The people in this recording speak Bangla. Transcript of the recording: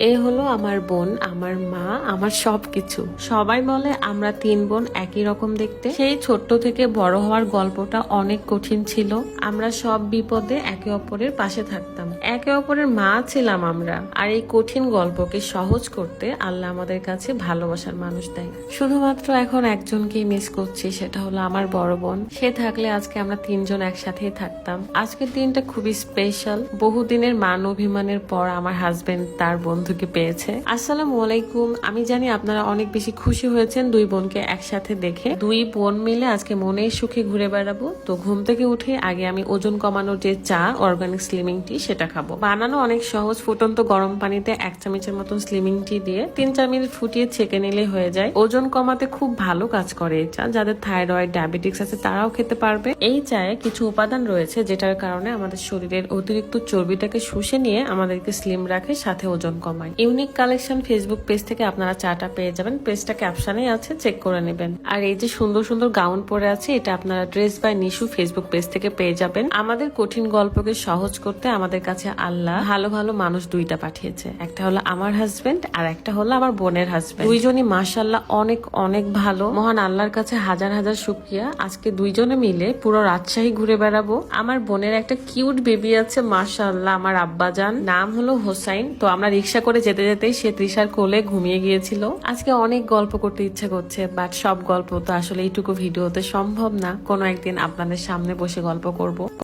এ হলো আমার বোন, আমার মা, আমার সবকিছু। সবাই বলে আমরা তিন বোন একই রকম দেখতে। সেই ছোট্ট থেকে বড় হওয়ার গল্পটা অনেক কঠিন ছিল। আমরা সব বিপদে একে অপরের পাশে থাকতাম। একে অপরের মা ছিলাম আমরা। আর এই কঠিন গল্পকে সহজ করতে আল্লাহ আমাদের কাছে ভালোবাসার মানুষ দেয়। শুধুমাত্র এখন একজনকেই মিস করছি, সেটা হলো আমার বড় বোন। সে থাকলে আজকে আমরা তিনজন একসাথেই থাকতাম। আজকের দিনটা খুবই স্পেশাল বহুদিনের মান অভিমানের পর আমার হাজবেন্ড তার বন্ধুকে পেয়েছে। আসসালামু আলাইকুম। আমি জানি আপনারা অনেক বেশি খুশি হয়েছেন দুই বোনকে একসাথে দেখে। দুই বোন মিলে আজকে মনের সুখে ঘুরে বেড়াবো। তো ঘুম থেকে উঠে আগে আমি ওজন কমানোর যে চা অর্গানিক স্লিমিং টি সেটা খাব। বানানো অনেক সহজ, ফুটন্ত গরম পানিতে এক চামচের মতন স্লিমিং টি দিয়ে তিন চার মিনিট ফুটিয়ে ছেঁকে নিলে হয়ে যায়। ওজন কমাতে খুব ভালো কাজ করে এই চা যাদের থাইরয়েড ডায়াবেটিক্স আছে, তারাও খেতে পারবে। এই চায়ে কিছু উপাদান রয়েছে, যেটার কারণে আমাদের শরীরের অতিরিক্ত চর্বিটাকে শুষে নিয়ে আমাদেরকে স্লিম রাখে, সাথে ওজন কমায় ইউনিক কালেকশন ফেসবুক পেজ থেকে আপনারা চাটা পেয়ে যাবেন। পেজটা ক্যাপশনে আছে চেক করে নেবেন। আর এই যে সুন্দর সুন্দর গাউন পরে আছে, এটা আপনারা dress by Nishu Facebook page থেকে পেয়ে যাবেন। আমাদের কঠিন গল্পকে সহজ করতে আমাদের কাছে আল্লাহ ভালো ভালো মানুষ দুইটা পাঠিয়েছে। একটা হলো আমার হাজবেন্ড আর একটা হলো আমার বোনের হাজবেন্ড দুইজনই মাসাল্লাহ অনেক অনেক ভালো। মহান আল্লাহর কাছে হাজার হাজার শুক্রিয়া। আজকে দুইজনে মিলে পুরো রাজশাহী ঘুরে বেড়াবো। আমার বোনের একটা কিউট বেবি আছে মাশাল্লাহ আমার আব্বাজান। নাম হলো হোসাইন। তো আমরা রিক্সা করে যেতে যেতে সে তৃষার কোলে ঘুমিয়ে গিয়েছিল। আজকে অনেক গল্প করতে ইচ্ছা করছে বাট সব গল্প তো আসলে এইটুকু ভিডিওতে সম্ভব না। কোনো একদিন আপনাদের সামনে বসে গল্প করব।